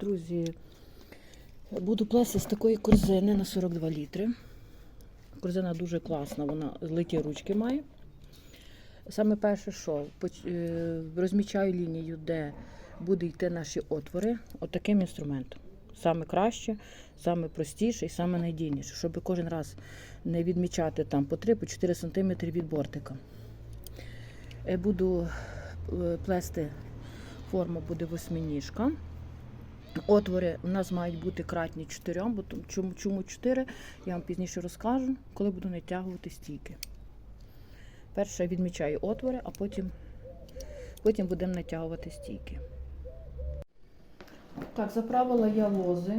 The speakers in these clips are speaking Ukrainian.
Друзі, буду плести з такої корзини на 42 літри. Корзина дуже класна, вона злиті ручки має. Саме перше, що е, розмічаю лінію, де буде йти наші отвори, отаким інструментом. Саме краще, саме простіше і саме найдійніше, щоб кожен раз не відмічати там по 3-4 см від бортика. Е, Буду е, плести, форма буде восьминіжка. Отвори у нас мають бути кратні чотирьом, бо тому- чому, чому чотири, я вам пізніше розкажу, коли буду натягувати стійки. Перше відмічаю отвори, а потім, потім будемо натягувати стійки. Так, заправила я лози.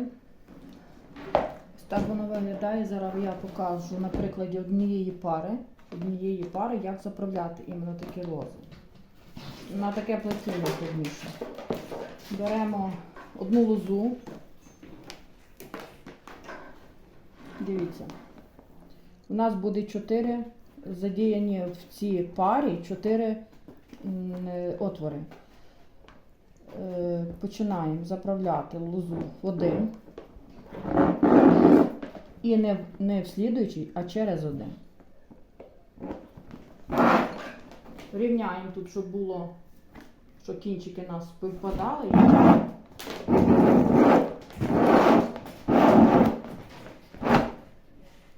Так воно виглядає. Зараз я покажу на прикладі однієї пари, однієї пари, як заправляти іменно такі лози. На таке плетіння повніше. Беремо одну лозу. Дивіться. У нас буде 4 задіяні в цій парі 4 отвори. Е, Починаємо заправляти лозу один. І не, не в слідуючий, а через один. Рівняємо тут, щоб було, щоб кінчики у нас співпадали.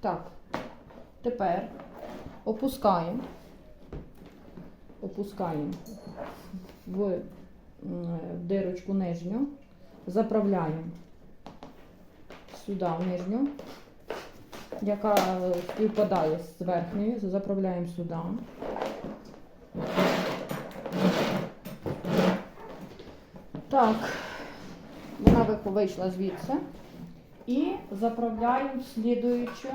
Так, тепер опускаємо, опускаємо в дирочку нижню, заправляємо сюди в нижню, яка е, співпадає з верхньою, заправляємо сюди. Так, вона вийшла звідси. І заправляємо слідуючу.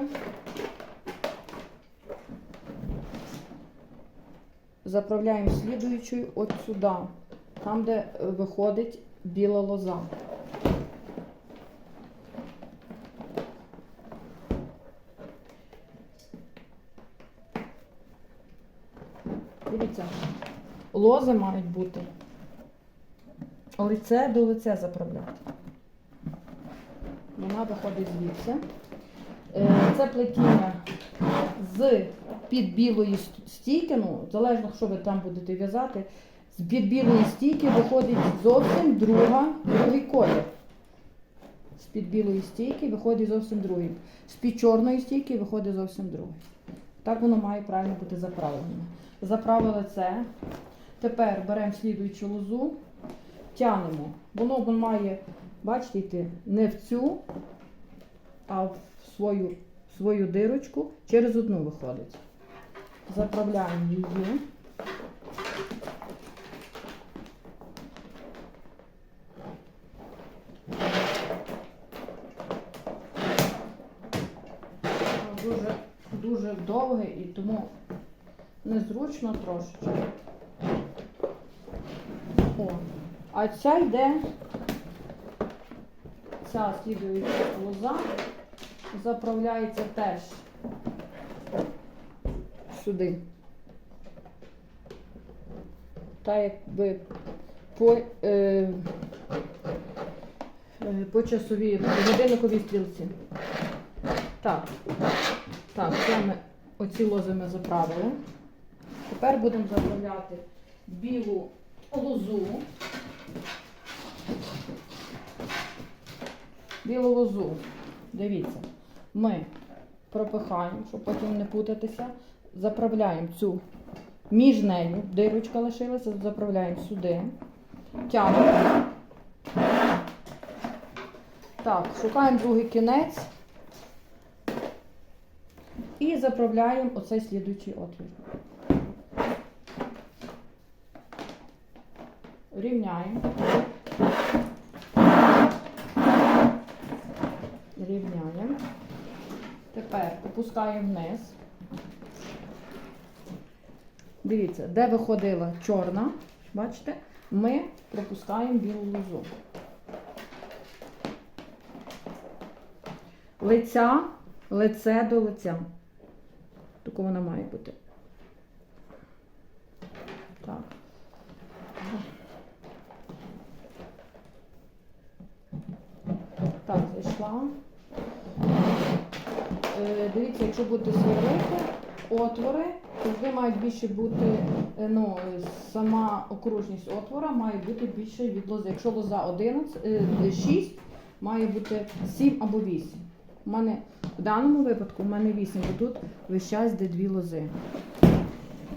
Заправляємо слідуючою от сюди, там, де е, виходить біла лоза. Дивіться, лози мають бути лице до лиця заправляти. Вона виходить звідси. Е, Це плетіння з під білої стійки, ну, залежно, що ви там будете в'язати, з під білої стійки виходить зовсім друга, другий колір. З під білої стійки виходить зовсім другий. З під чорної стійки виходить зовсім другий. Так воно має правильно бути заправлено. Заправили це. Тепер беремо слідуючу лозу, тянемо. Воно має, бачите, йти не в цю, а в свою, в свою дирочку через одну виходить. Заправляємо її. Дуже, дуже довге і тому незручно трошечки. О, а ця йде, ця слідуюча лоза заправляється теж сюди. Та якби по, е, е, по часовій по годинниковій стрілці. Так, так, це ми оці лози ми заправили. Тепер будемо заправляти білу лозу. Білу лозу. Дивіться, ми пропихаємо, щоб потім не путатися. Заправляємо цю між нею, дирочка лишилася, заправляємо сюди. Тягнемо. Так, шукаємо другий кінець. І заправляємо оцей слідуючий отвір. Рівняємо. Рівняємо. Тепер опускаємо вниз. Дивіться, де виходила чорна, бачите, ми пропускаємо білу лозу. Лиця, лице до лиця. Тако вона має бути. Так. Е, Дивіться, якщо будете сверлити отвори, завжди мають більше бути, е, ну, е, сама окружність отвора має бути більше від лози. Якщо лоза 11, е, 6, має бути 7 або 8. У мене в даному випадку в мене 8, бо тут весь час йде дві лози.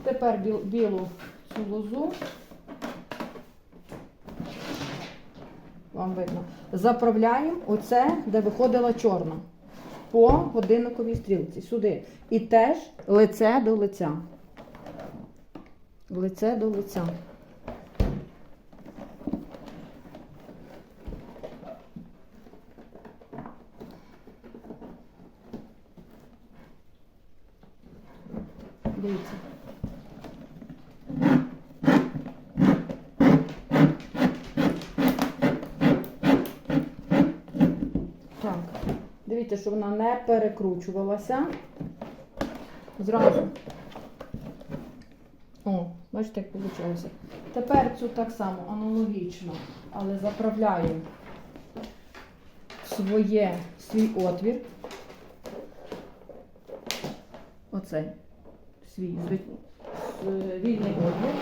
Тепер біл- білу цю лозу. Вам видно. Заправляємо оце, де виходила чорна. По годинниковій стрілці. Сюди. І теж лице до лиця. Лице до лиця. Дивіться. Так. Дивіться, що вона не перекручувалася. Зразу. О, бачите, як вийшло. Тепер цю так само аналогічно, але заправляю в своє свій отвір. Оцей свій вільний отвір.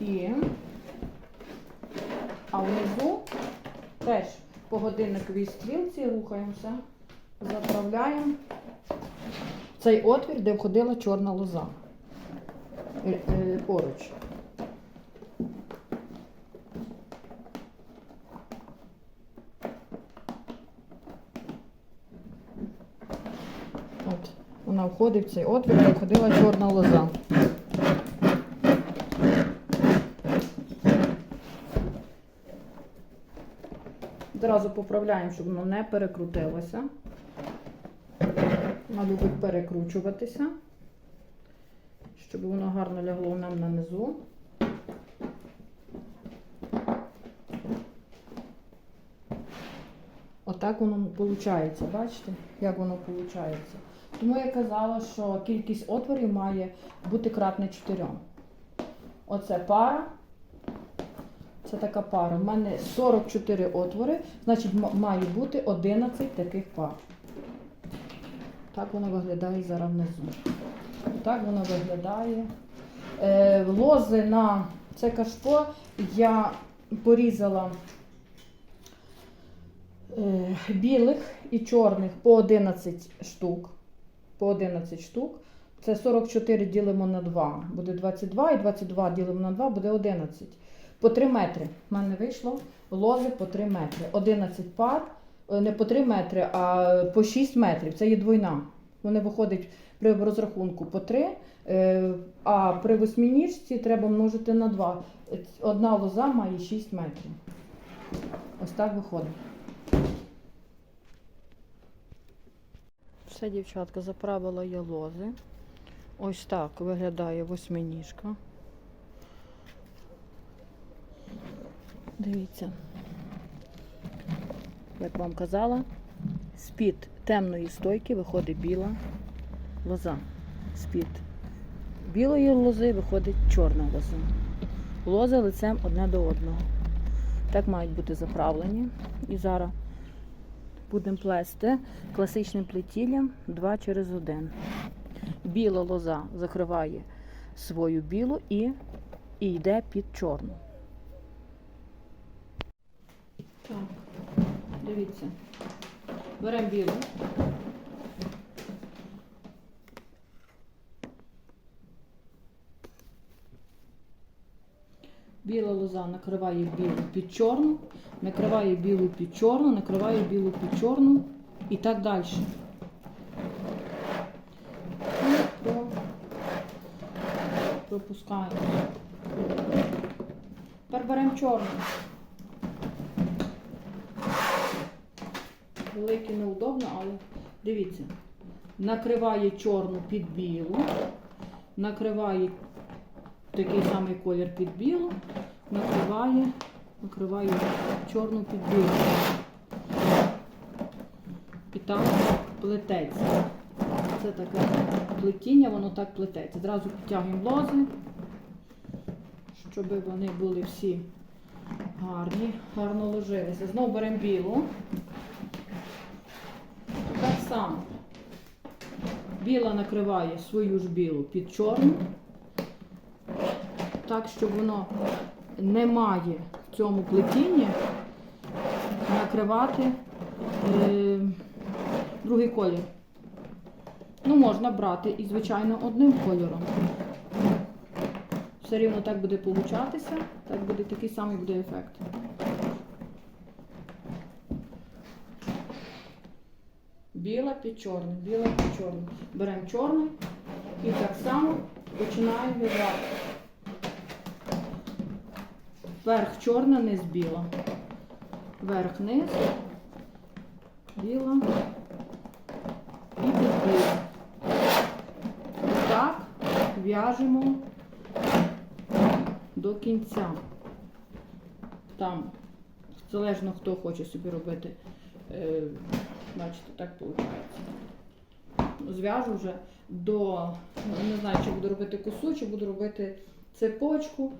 І а внизу теж по годинниковій стрілці рухаємося, заправляємо цей отвір, де входила чорна лоза. Е, е, Поруч. От, вона входить в цей отвір, де входила чорна лоза. Одразу поправляємо, щоб воно не перекрутилося. Вона любить перекручуватися, щоб воно гарно лягло нам на низу. Отак воно виходить, бачите, як воно виходить. Тому я казала, що кількість отворів має бути кратне 4. Оце пара. Це така пара. У мене 44 отвори, значить має бути 11 таких пар. Так воно виглядає зараз внизу. Так воно виглядає. Е, лози на це кашпо я порізала е, білих і чорних по 11 штук. По 11 штук. Це 44 ділимо на 2, буде 22, і 22 ділимо на 2, буде 11. По 3 метри. У мене вийшло лози по 3 метри. 11 пар, е, не по 3 метри, а по 6 метрів. Це є двойна. Вони виходять при розрахунку по 3, е, а при восьминіжці треба множити на 2. Одна лоза має 6 метрів. Ось так виходить. Все, дівчатка, заправила я лози. Ось так виглядає восьминіжка. Дивіться. Як вам казала, з-під темної стойки виходить біла лоза. З-під білої лози виходить чорна лоза. Лози лицем одне до одного. Так мають бути заправлені. І зараз будемо плести класичним плетінням 2 через 1. Біла лоза закриває свою білу і, і йде під чорну. Так, дивіться. Беремо білу. Біла лоза накриває білу під чорну, накриває білу під чорну, накриває білу під чорну і так далі. І пропускаємо. Тепер беремо чорну. Велике неудобно, але дивіться. Накриває чорну під білу, накриває такий самий колір під білу, накриває, накриває чорну під білу. І так плететься. Це таке плетіння, воно так плететься. Зразу підтягуємо лози, щоб вони були всі Гарні, гарно ложилися. Знову беремо білу. Само. Біла накриває свою ж білу під чорну. Так, щоб воно не має в цьому плетінні накривати е, другий колір. Ну, можна брати і, звичайно, одним кольором. Все рівно так буде получатися, так буде такий самий буде ефект. Біла під чорним, біла під чорним. Беремо чорний і так само починаємо в'язати. Верх чорна, низ біла. Верх низ, біла і під біла. Так в'яжемо до кінця. Там, залежно хто хоче собі робити, е, бачите, так виходить. Зв'яжу вже до, не знаю, чи буду робити косу, чи буду робити цепочку.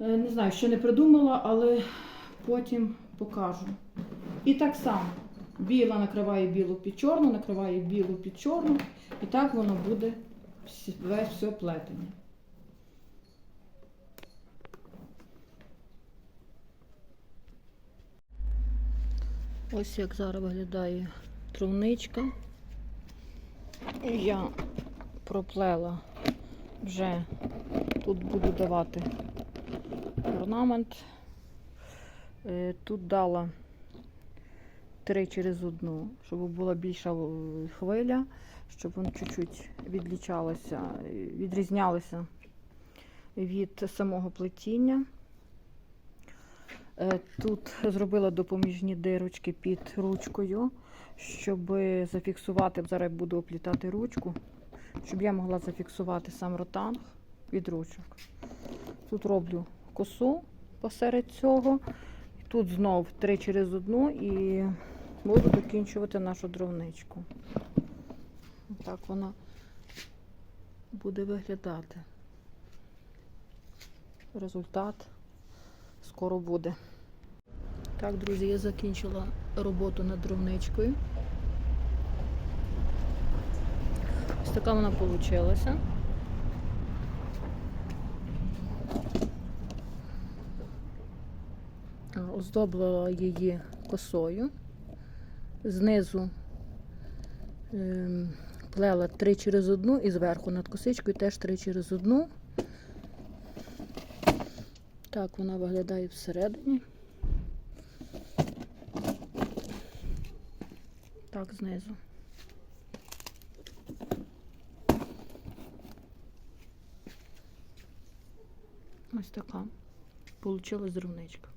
Е, Не знаю, ще не придумала, але потім покажу. І так само. Біла накриває білу під чорну, накриває білу під чорну. І так воно буде все плетення. Ось як зараз виглядає травничка. Я проплела вже тут буду давати орнамент. Е, Тут дала три через одну, щоб була більша е, хвиля, щоб воно чуть-чуть відлічалося, е, відрізнялося від самого плетіння. Е, Тут зробила допоміжні дирочки під ручкою, щоб зафіксувати, зараз буду оплітати ручку, щоб я могла зафіксувати сам ротанг від ручок. Тут роблю косу посеред цього. Тут знов три через одну і буду докінчувати нашу дровничку. Так вона буде виглядати. Результат скоро буде. Так, друзі, я закінчила роботу над дровничкою. Ось така вона вийшла. Оздоблила її косою. Знизу ем, плела три через одну і зверху над косичкою теж три через одну. Так вона виглядає всередині. Так, знизу. Ось така. Получилась зрівничка.